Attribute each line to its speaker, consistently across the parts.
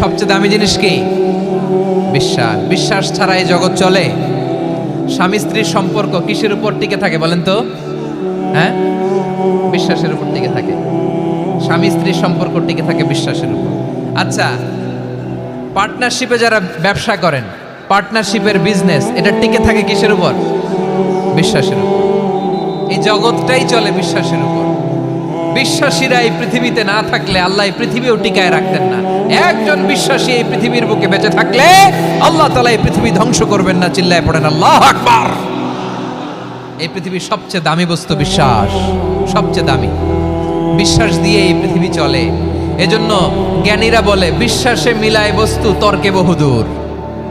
Speaker 1: সবচেয়ে দামি জিনিস কি? বিশ্বাস। বিশ্বাস ছাড়া এই জগৎ চলে। স্বামী স্ত্রীর সম্পর্ক কিসের উপর টিকে থাকে বলেন তো? হ্যাঁ? বিশ্বাসের উপর টিকে থাকে। স্বামী স্ত্রীর সম্পর্ক টিকে থাকে বিশ্বাসের উপর। আচ্ছা পার্টনারশিপে যারা ব্যবসা করেন পার্টনারশিপের বিজনেস এটা টিকে থাকে কিসের উপর? বিশ্বাসের উপর। এই জগৎটাই চলে বিশ্বাসের উপর। বিশ্বাসীরা এই পৃথিবীতে না থাকলে আল্লাহ এই পৃথিবীও টিকায় রাখতেন না। একজন বিশ্বাসী এই পৃথিবীর বুকে বেঁচে থাকলে আল্লাহ তালা এই পৃথিবী ধ্বংস করবেন না, চিল্লায় পড়েন, আল্লাহ আকবার! এই পৃথিবীর সবচেয়ে দামি বস্তু বিশ্বাস, সবচেয়ে দামি। বিশ্বাস দিয়ে এই পৃথিবী চলে। এজন্য জ্ঞানীরা বলে, বিশ্বাসে মিলায় বস্তু, তর্কে বহুদূর।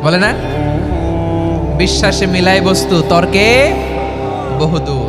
Speaker 1: বলে না? বিশ্বাসে মিলায় বস্তু, তর্কে বহুদূর।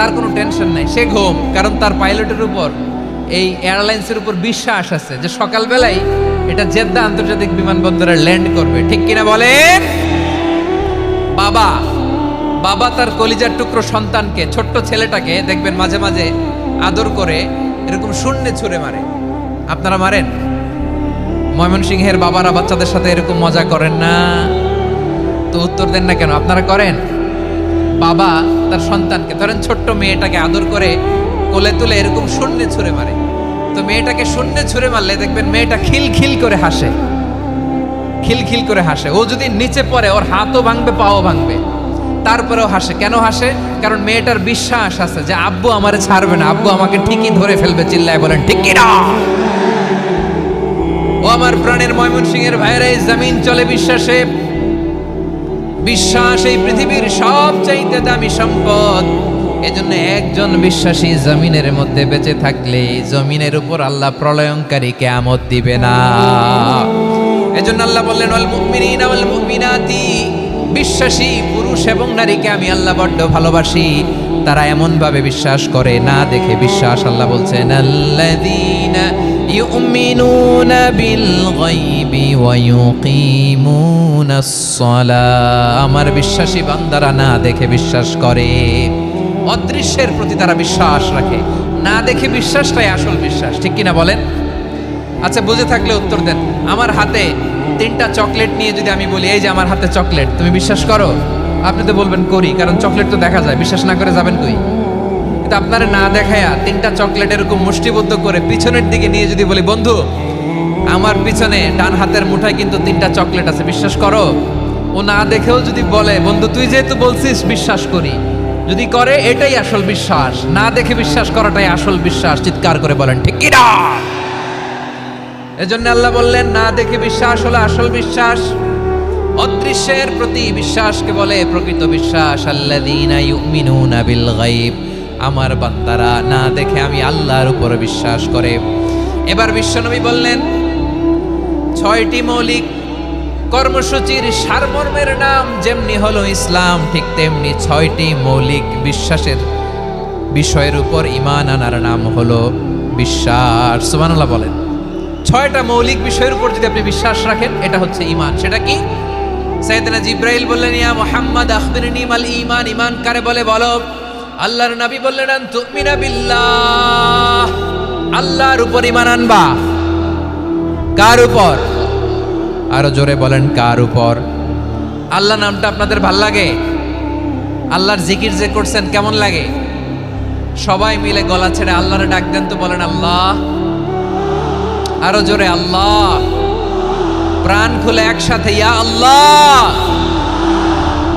Speaker 1: তার কোনো টেনশন নাই। সে ঘুম, কারণ তার পাইলটের উপর এই এয়ারলাইন্সের উপর বিশ্বাস আছে যে সকালবেলায় এটা জেদ্দা আন্তর্জাতিক বিমানবন্দরে ল্যান্ড করবে। ঠিক কিনা বলেন? বাবা বাবা তার কলিজার টুকরো সন্তানকে, ছোট্ট ছেলেটাকে দেখবেন মাঝে মাঝে আদর করে এরকম শূন্যে ছুঁড়ে মারে। আপনারা মারেন? ময়মনসিংহের বাবারা বাচ্চাদের সাথে এরকম মজা করেন না? তো উত্তর দেন না কেন? আপনারা করেন? বাবা তার সন্তানকে, ধরেন ছোট্ট মেয়েটাকে আদর করে কোলে তুলে এরকম শূন্যে ছুঁড়ে মারে। তো মেয়েটাকে শূন্যে ছুঁড়ে মারলে দেখবেন মেয়েটা খিল খিল করে হাসে। খিলখিল করে হাসে। ও যদি নিচে পড়ে, ওর হাতও ভাঙবে, পাও ভাঙবে। তারপরেও হাসে। কেন হাসে? কারণ মেয়েটার বিশ্বাস আছে যে আব্বু আমারে ছাড়বে না। আব্বু আমাকে ঠিকই ধরে ফেলবে, চিল্লায় বলেন, ঠিক কি না ও আমার প্রাণের ময়মনসিংহের ভাইয়েরা, এই জমিন চলে বিশ্বাসে। বিশ্বাস এই পৃথিবীর সবচাইতে দামি সম্পদ। এজন্য একজন বিশ্বাসী জমিনের মধ্যে বেঁচে থাকলে জমিনের উপর আল্লাহ প্রলয়ঙ্কারী কেয়ামত দিবে না। এজন্য আল্লাহ বললেন, ওয়াল মুমিনিনা ওয়াল মুমিনাতি। বিশ্বাসী, পুরুষ এবং নারীকে আমি আল্লাহ বড্ড ভালোবাসি। তারা এমন ভাবে বিশ্বাস করে, না দেখে বিশ্বাস, আল্লাহ বলছেন আল্লাযীনা গায়বি ওয়া ইউকিমুনাস সালাহ আমার বিশ্বাসী বান্দারা না দেখে বিশ্বাস করে। অদৃশ্যের প্রতি তারা বিশ্বাস রাখে। না দেখে বিশ্বাসটাই আসল বিশ্বাস। ঠিক কিনা বলেন? আচ্ছা বুঝে থাকলে উত্তর দেন। আমার হাতে তিনটা চকলেট নিয়ে যদি আমি বলি, এই যে আমার হাতে চকলেট, তুমি বিশ্বাস করো? আপনি তো বলবেন, করি, কারণ চকলেট তো দেখা যায়। বিশ্বাস না করে যাবেন কই? কিন্তু আপনারা না দেখায়া তিনটা চকলেট এরকম মুষ্টিবদ্ধ করে পিছনের দিকে নিয়ে যদি বলি, বন্ধু, আমার পিছনে ডান হাতের মুঠায় কিন্তু তিনটা চকলেট আছে, বিশ্বাস করো? ও না দেখেও যদি বলে, বন্ধু, তুই যেহেতু বলছিস, বিশ্বাস করি। যদি করে, এটাই আসল বিশ্বাস। না দেখে বিশ্বাস করাটাই আসল বিশ্বাস, চিৎকার করে বলেন, ঠিক কি না? এজন্য আল্লাহ বললেন, না দেখে বিশ্বাস হলো আসল বিশ্বাস। অদৃশ্যের প্রতি বিশ্বাসকে বলে প্রকৃত বিশ্বাস, আল্লাযীনা ইউমিনুনা বিল গায়ব। আমার বান্দারা, না দেখে আমি আল্লাহর উপর বিশ্বাস করে। এবার বিশ্বনবী বললেন, ছয়টি মৌলিক কর্মসূচির সারমর্মের নাম যেমনি হলো ইসলাম, ঠিক তেমনি ছয়টি মৌলিক বিশ্বাসের বিষয়ের উপর ইমান আনার নাম হলো বিশ্বাস। সুবহানাল্লাহ বলেন, ছয়টা মৌলিক বিষয়ের উপর যদি আপনি বিশ্বাস রাখেন, এটা হচ্ছে ইমান সেটা কি? সাইয়েদনা জিব্রাইল বললেন, ইয়া মুহাম্মদ, আখবিরনি মাল ঈমান। ঈমান কারে বলে? বলো। আল্লাহর নবী বললেন তুমিনা বিল্লাহ। আল্লাহর উপর ঈমান আনবা। কার উপর? আরও জোরে বলেন, কার উপর? আল্লাহ নামটা আপনাদের ভালো লাগে? আল্লাহর জিকির যে করছেন কেমন লাগে? সবাই মিলে গলা ছেড়ে আল্লাহরে ডাক দেন তো বলেন, আল্লাহ। আরও জোরে, আল্লাহ। প্রাণ খুলে একসাথে, ইয়া আল্লাহ।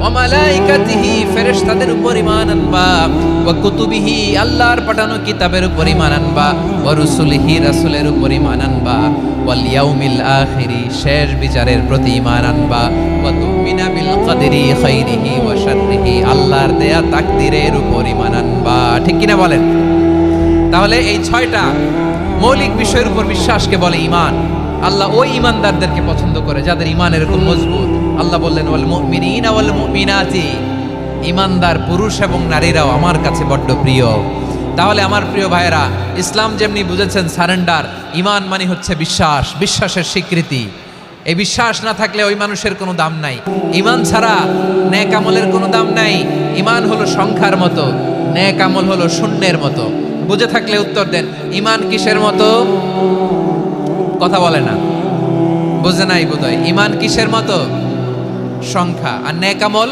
Speaker 1: ওয়া মালাইকাতিহি ফেরেশতাদের উপর ইমান আনবা ওয়া কুতুবিহি আল্লাহর পাঠানো কিতাবের উপর ইমান আনবা ওয়া রুসুলিহি রাসূলের উপর ইমান আনবা ওয়াল ইয়াউমিল আখিরি শেষ বিচারের প্রতি ইমান আনবা ওয়া তুমিনা বিল কদরি খাইরিহি ওয়া শাররিহি আল্লাহর দেয়া তাকদীরের উপর ইমান আনবা। ঠিক কিনা বলেন? তাহলে এই ছয়টা মৌলিক বিষয়ের উপর বিশ্বাসকে বলে ইমান আল্লাহ ওই ইমানদারদেরকে পছন্দ করে, যাদের ইমান এরকম মজবুত। আল্লাহ বললেন, ওয়াল মুমিনিনা ওয়াল মুমিনাতি। ইমানদার পুরুষ এবং নারীরাও আমার কাছে বড্ড প্রিয়। তাহলে আমার প্রিয় ভাইয়েরা, ইসলাম যেমনি বুঝেছেন সারেন্ডার, ইমান মানে হচ্ছে বিশ্বাস, বিশ্বাসের স্বীকৃতি। এই বিশ্বাস না থাকলে ওই মানুষের কোনো দাম নাই। ইমান ছাড়া ন্যাক আমলের কোনো দাম নাই। ইমান হলো সংখ্যার মতো, ন্যাক আমল হলো শূন্যের মতো। বুঝে থাকলে উত্তর দেন, ইমান কিসের মতো? কথা বলে না। বুঝে নাই বোধহয়, ইমান কিসের মতো? সংখ্যা আর ন্যাক আমল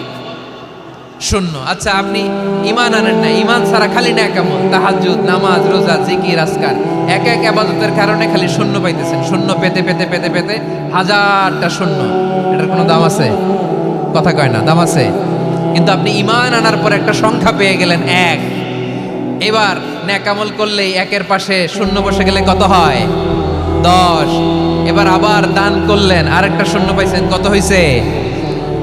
Speaker 1: শূন্য। আচ্ছা আপনি ইমান আনেন না ইমান ছাড়া খালি ন্যাক আমল তাহাজ্জুদ, নামাজ, রোজা, জিকির আসকার এক এক আবাদতের কারণে খালি শূন্য পাইতেছেন। শূন্য পেতে পেতে পেতে পেতে হাজারটা শূন্য। এটার কোনো দাম আছে? কথা কয় না, দাম আছে। কিন্তু আপনি ইমান আনার পর একটা সংখ্যা পেয়ে গেলেন এক। এবার ন্যাকামল করলেই একের পাশে শূন্য বসে গেলে কত হয়? দশ। এবার আবার দান করলেন, আরেকটা শূন্য পাইছেন, কত হইছে?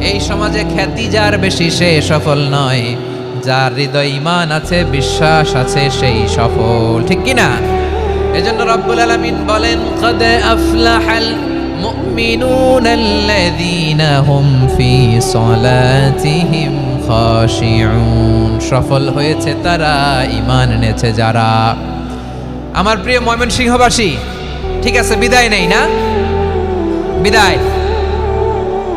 Speaker 1: এই সমাজে খ্যাতি যার বেশি সে সফল নয়। যার হৃদয় ইমান আছে, বিশ্বাস আছে, সেই সফল। ঠিক কি না এজন্য রব্বুল আলামিন বলেন, কদ আফলাহাল আল্লাযীনা হুম ফি সলাতিহিম খাশিউন। সফল হয়েছে তারা ইমান এনেছে যারা। আমার প্রিয় ময়মনসিংহবাসী, ঠিক আছে, বিদায় নেই না? বিদায়।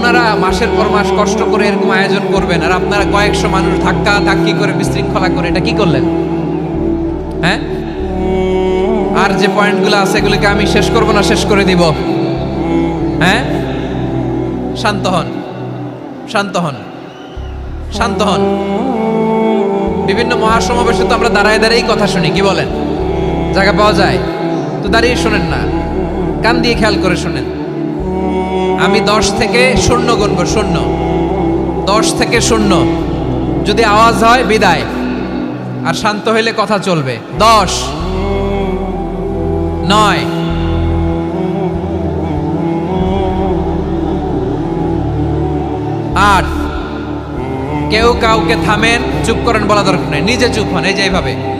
Speaker 1: ওনারা মাসের পর মাস কষ্ট করে এরকম আয়োজন করবেন আর আপনারা কয়েকশো মানুষ ধাক্কা ধাক্কি করে বিশৃঙ্খলা করে, এটা কি করলেন? হ্যাঁ? আর যে পয়েন্টগুলো আছে এগুলোকে আমি শেষ করব না, শেষ করে দিব? হ্যাঁ? শান্ত হন শান্ত হন শান্ত হন। বিভিন্ন মহাসমাবেশে তো আমরা দাঁড়ায় দাঁড়িয়েই কথা শুনি, কি বলেন? জায়গা পাওয়া যায়? তো দাঁড়িয়ে শোনেন না, কান দিয়ে খেয়াল করে শোনেন। আমি দশ থেকে শূন্য গুনবো, শূন্য। দশ থেকে শূন্য। যদি আওয়াজ হয়, বিদায়। আর শান্ত হইলে কথা চলবে। দশ। নয়। আট। কেউ কাউকে থামেন, চুপ করেন বলা দরকার নেই। নিজে চুপ হন, এই যে এইভাবে।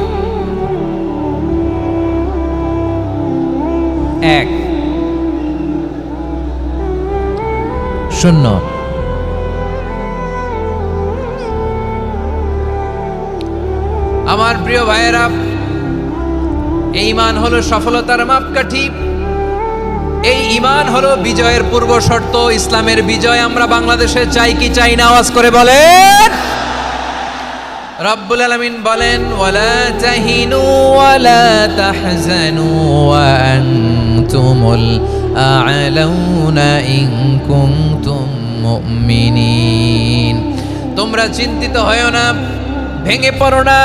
Speaker 1: এক। শূন্য। আমার প্রিয় ভাইয়েরা এই ইমান হলো সফলতার মাপকাঠি। এই ইমান হলো বিজয়ের পূর্ব শর্ত ইসলামের বিজয় আমরা বাংলাদেশে চাই কি চাই না আওয়াজ করে বলেন। রব্বুল আলামিন বলেন ওয়ালা তাহিনু ওয়ালা তাহজানু ওয়া আনতুমুল আ'লাউনা ইন কুনতুম মুমিনিন তোমরা চিন্তিত হয়ো না, ভেঙে পড়ো না,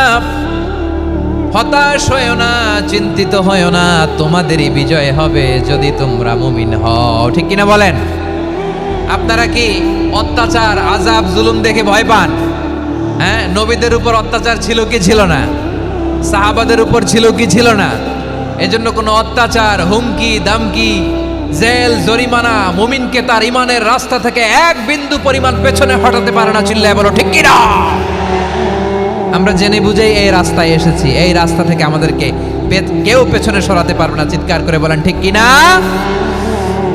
Speaker 1: হতাশ হয়েও না, চিন্তিত হয়েও না, তোমাদেরই বিজয় হবে যদি তোমরা মুমিন হও। ঠিক কিনা বলেন? আপনারা কি অত্যাচার আজাব জুলুম দেখে ভয় পান? হ্যাঁ নবীদের উপর অত্যাচার ছিল কি ছিল না? সাহাবাদের উপর ছিল কি ছিল না? এজন্য কোনো অত্যাচার, হুমকি, দামকি, জেল, জরিমানা, মুমিনকে তার ইমানের রাস্তা থেকে এক বিন্দু পরিমাণ পেছনে হটাতে পারে না, চিল্লায় বলো, ঠিক কিনা? আমরা জেনে বুঝেই এই রাস্তায় এসেছি। এই রাস্তা থেকে আমাদেরকে কেউ পেছনে সরাতে পারবে না, চিৎকার করে বলেন, ঠিক কিনা?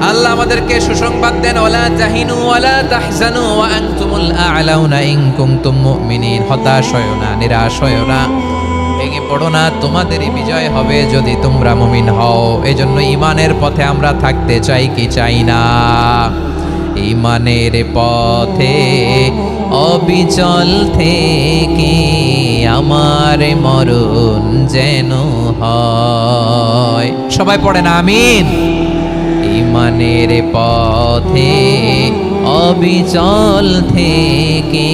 Speaker 1: আল্লাহ আমাদেরকে সুসংবাদ দেন ওয়ালা তাহিনু ওয়ালা তাহজানু ওয়া আনতুমুল আ'লাউনা ইন কুনতুম মুমিনিন। হতাশ হয়ো না, নিরাশ হয়ো না। ভেঙে পড়ো না, তোমাদেরই বিজয় হবে যদি তোমরা মুমিন হও। এই জন্য ইমানের পথে আমরা থাকতে চাই কি চাই না। ইমানের পথে অবিচল থেকে আমার মরণ যেন হয়। সবাই পড়ে না, আমিন। ইমানের পথে অবিচল থেকে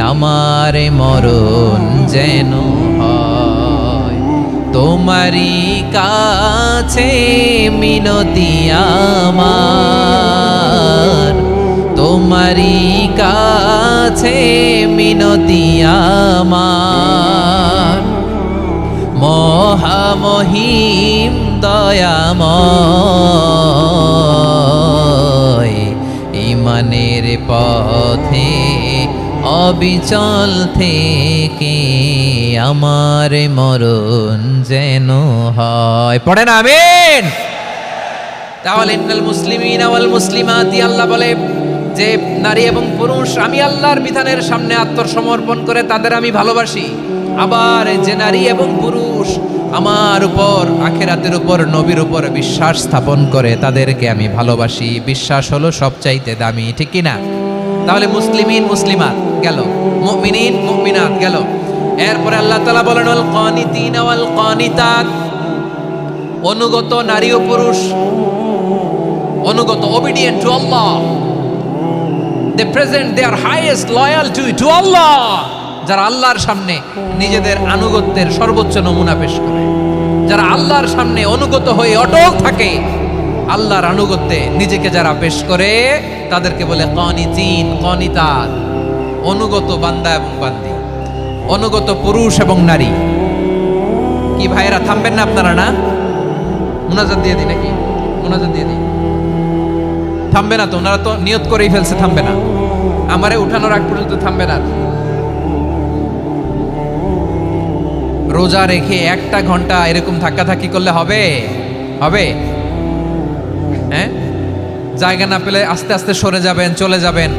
Speaker 1: আমার মরণ যেন হয়। কাছে মিনতি আমার। তোমারই কাছে মিনতি আমার। মহামহিম দয়াময় ইমানের পথে অবিচল থেকে আমার মরণ যেন হয়। পড়ে না আমিন। তাহলে ইন্নাল মুসলিমিন ওয়াল মুসলিমাতি, আল্লাহ বলে, যে নারী এবং পুরুষ, আমি আল্লাহর বিধানের সামনে আত্মসমর্পণ করে তাদের আমি ভালোবাসি। আবার যে নারী এবং পুরুষ আমার উপর, আখেরাতের উপর, নবীর উপর বিশ্বাস স্থাপন করে তাদেরকে আমি ভালোবাসি। বিশ্বাস হলো সবচাইতে দামি, ঠিক কিনা? তাহলে মুসলিমিন, মুসলিমাত গেল, মুমিনিন, মুমিনাত গেল। এরপরে আল্লাহ তাআলা বলেন, ওয়াল কানিতিন, ওয়াল কানিতাত। অনুগত নারী ও পুরুষ, অনুগত obedient to Allah they present highest loyal loyalty to Allah যারা আল্লাহর সামনে নিজেদের আনুগত্যের সর্বোচ্চ নমুনা পেশ করে। যারা আল্লাহর সামনে অনুগত হয়ে অটল থাকে, আল্লাহর আনুগত্যে নিজেকে যারা পেশ করে, তাদেরকে বলে কনিতিন কনিতাত অনুগত বান্দা এবং বান্দি, অনুগত পুরুষ এবং নারী। কি ভাইয়েরা, থামবেন না আপনারা না? মোনাজাত দিয়ে দিই নাকি? মোনাজাত দিয়ে দিই। থামবে না তো, ওনারা তো নিয়ত করেই ফেলছে, থামবে না। আমারে উঠানোর আগ পর্যন্ত থামবে না রোজা রেখে একটা ঘণ্টা এরকম ধাক্কাধাক্কি করলে হবে? হবে? হ্যাঁ? জায়গা না পেলে আস্তে আস্তে সরে যাবেন, চলে যাবেন।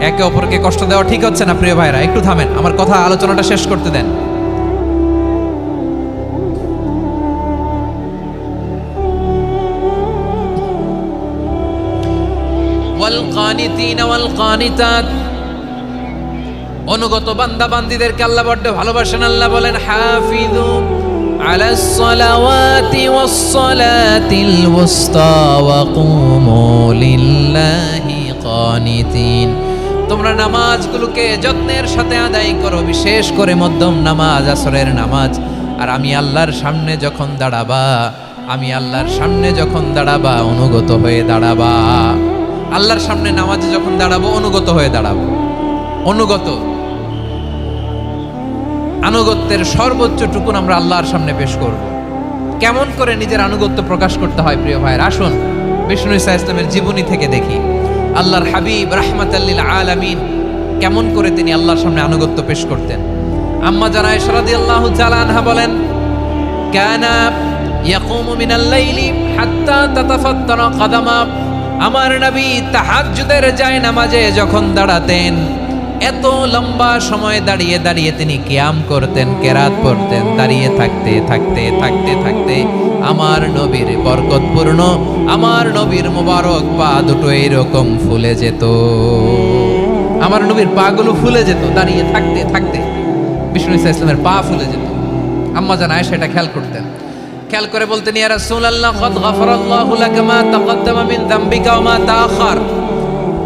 Speaker 1: একে অপরকে কষ্ট দেওয়া ঠিক হচ্ছে না, প্রিয় ভাইরা। একটু থামেন, আমার কথা আলোচনাটা শেষ করতে দেন। ওয়াল কানিতাত। অনুগত বান্দা বান্দিদেরকে আল্লাহ বড্ড ভালোবাসেন আল্লাহ বলেন হাফিজু على الصلوات والصلاة الوسطى وقوموا لله قانتين তোমরা নামাজগুলোকে যত্নের সাথে আদায় করো বিশেষ করে মধ্যম নামাজ আসরের নামাজ আর আমি আল্লাহর সামনে যখন দাঁড়াবা আমি আল্লাহর সামনে যখন দাঁড়াবা অনুগত হয়ে দাঁড়াবা আল্লাহর সামনে নামাজে যখন দাঁড়াবো অনুগত হয়ে দাঁড়াবো অনুগত আনুগত্যের সর্বোচ্চ টুকুন আমরা আল্লাহর সামনে পেশ করব। কেমন করে নিজের আনুগত্য প্রকাশ করতে হয়, প্রিয় ভাইয়ের? আসুন, বিষ্ণু ইসা ইসলামের জীবনী থেকে দেখি। আল্লাহর হাবিব রাহমাতাল্লিল আলামিন কেমন করে তিনি আল্লাহর সামনে আনুগত্য পেশ করতেন। আম্মা জানা ইশরাদি আল্লাহ আনহা বলেন, কানা ইয়াকুমু মিনাল লাইলি হাত্তা তাতাফাত্তারা কাদামা। আমার নবী তাহাজ্জুদের যায় নামাজে যখন দাঁড়াতেন এত লম্বা সময় দাঁড়িয়ে দাঁড়িয়ে তিনি কিয়াম করতেন, কেরাত পড়তেন দাঁড়িয়ে থাকতে থাকতে থাকতে থাকতে আমার নবীর বরকতপূর্ণ আমার নবীর মোবারক পা দুটো এরকম ফুলে যেত। আমার নবীর পাগুলো ফুলে যেত, দাঁড়িয়ে থাকতে থাকতে বিষ্ণু ইসা ইসলামের পা ফুলে যেত। আম্মা জান আয়েশা এটা খেয়াল করতেন। খেয়াল করে বলতেন, ইয়া রাসূলুল্লাহ, কদ গাফারাল্লাহু লাকা মা তাকাদ্দামা মিন মা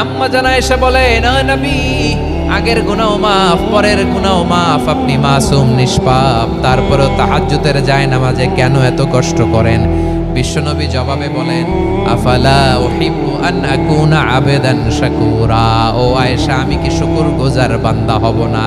Speaker 1: আম্মা জানা এসে বলে, না নবী, আগের গুনাও মাফ, পরের গুনাও মাফ, আপনি মাসুম, নিষ্পাপ। তারপরেও তাহাজ্জুদের যায় নামাজে কেন এত কষ্ট করেন? বিশ্বনবী জবাবে বলেন, আফালা ও আন আকুনা আবেদন শাকুরা। ও আয়েশা, আমি কি শুকুর গোজার বান্দা হব না?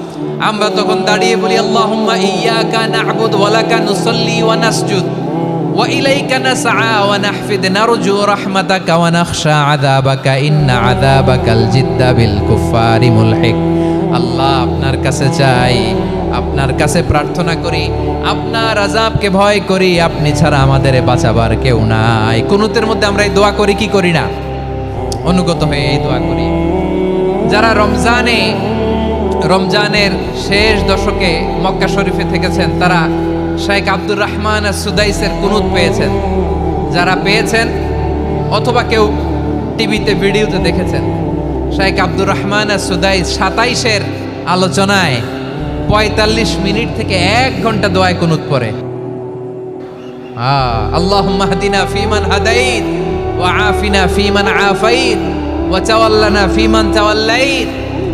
Speaker 1: আমরা তখন দাঁড়িয়ে বলি, আল্লাহুম্মা ইয়্যাকা না'বুদু ওয়া লাকা নুসাল্লি ওয়া নাসজুদ ওয়া ইলাইকা নাসআ ওয়া নাহফিদ, নারজু রাহমাতাকা ওয়া নাখশা আযাবাকা, ইন্না আযাবাকাল জিদ্দা বিল কুফারি মুলহিক। আল্লাহ আপনার কাছে চাই, আপনার কাছে প্রার্থনা করি, আপনার আজাবকে ভয় করি, আপনি ছাড়া আমাদের বাঁচাবার কেউ নাই। কুনুতের মধ্যে আমরা এই দোয়া করি, কি করি না? অনুগত হয়ে এই দোয়া করি। যারা রমজানে রমজানের শেষ দশকে মক্কা শরীফে থেকেছেন তারা শেখ আব্দুর রহমান সুদাইসের কুনুদ পেয়েছেন। যারা পেয়েছেন অথবা কেউ টিভিতে, ভিডিওতে দেখেছেন শেখ আব্দুর রহমান সুদাইস সাতাইশের আলোচনায় পঁয়তাল্লিশ মিনিট থেকে এক ঘণ্টা দোয়ায় কুনুদ পরে আল্লাহ মাহদিনা ফিমান হাদাইদ ও আফিনা ফিমান আফাইদ ওয়া চাওয়াল্লানা ফিমান চাওয়াল্লাইদ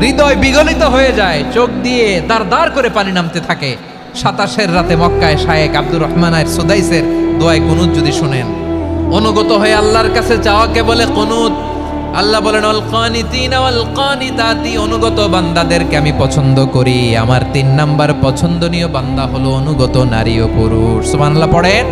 Speaker 1: হৃদয় বিগলিত হয়ে যায়, চোখ দিয়ে দাঁড় দাঁড় করে পানি নামতে থাকে। সাতাশের রাতে মক্কায় শায়েক আব্দুর রহমান আর সুদাইসের দোয়ায় কুনুত যদি শুনেন। অনুগত হয়ে আল্লাহর কাছে চাওয়াকে বলে কুনুত। আল্লাহ বলেন, অল কানিতিন ওয়াল কানিতাতি। অনুগত বান্দাদেরকে আমি পছন্দ করি। আমার তিন নাম্বার পছন্দনীয় বান্দা হলো অনুগত নারী ও পুরুষ। সুবহানাল্লাহ, পড়েন।